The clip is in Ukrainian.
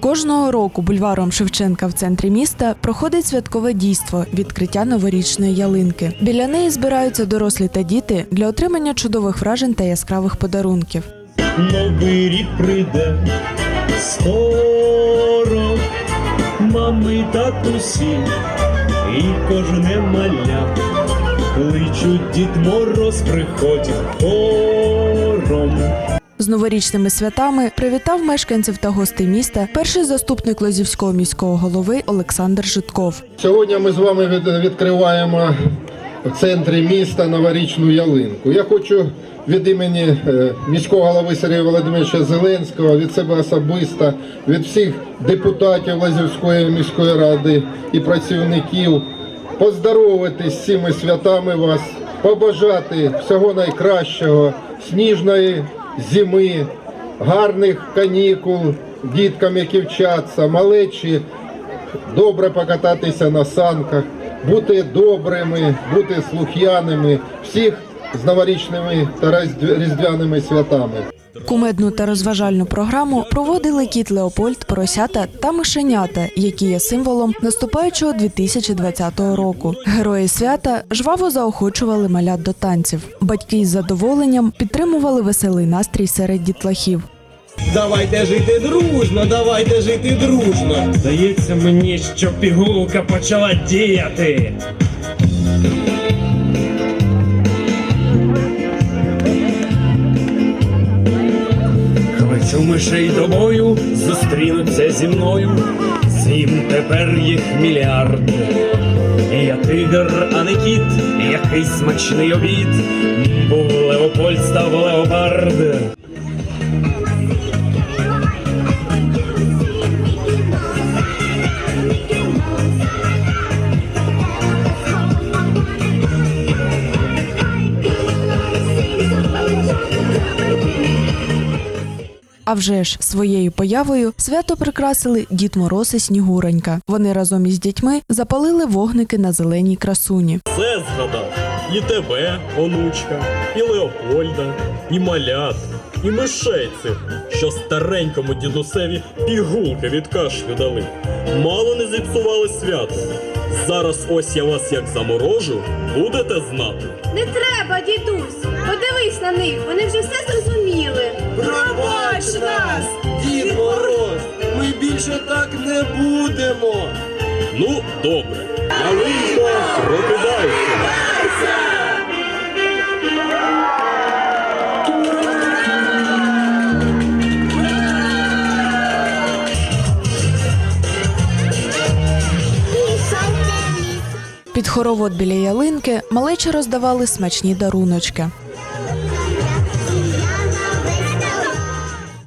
Кожного року бульваром Шевченка в центрі міста проходить святкове дійство відкриття новорічної ялинки. Біля неї збираються дорослі та діти для отримання чудових вражень та яскравих подарунків. Новий рік прийде скоро, мами, татусі і кожне маля. Кличуть Дід Мороз, приходь хором. З новорічними святами привітав мешканців та гостей міста перший заступник Лозівського міського голови Олександр Житков. Сьогодні ми з вами від- відкриваємо в центрі міста новорічну ялинку. Я хочу від імені е, міського голови Сергія Володимировича Зеленського, від себе особисто, від всіх депутатів Лазівської міської ради і працівників поздоровити з цими святами вас, побажати всього найкращого, сніжної зими, гарних канікул діткам, які вчаться, малечі добре покататися на санках, бути добрими, бути слух'яними, всіх з новорічними та різдв- різдвяними святами. Кумедну та розважальну програму проводили кіт Леопольд, поросята та мишенята, які є символом наступаючого 2020 року. Герої свята жваво заохочували малят до танців. Батьки із задоволенням підтримували веселий настрій серед дітлахів. Давайте жити дружно, давайте жити дружно. Здається мені, що пігулка почала діяти. Кличу мишей до бою, зустрінуться зі мною. Сім тепер їх мільярд. Я тигр, а не кіт, який смачний обід. Був Леопольд, А вже ж своєю появою свято прикрасили Дід Мороз і Снігуронька. Вони разом із дітьми запалили вогники на зеленій красуні. Все згадав. І тебе, онучка, і Леопольда, і малят, і мишей цих, що старенькому дідусеві пігулки від кашлю дали. Мало не зіпсували свято. Зараз ось я вас як заморожу, будете знати. Не треба, дідусь. Подивись на них, вони вже все зрозуміли. Пробач нас! Дід Мороз, ми більше так не будемо. Ну, добре. Ялинко, прокидайся. Під хоровод біля ялинки малечі роздавали смачні даруночки.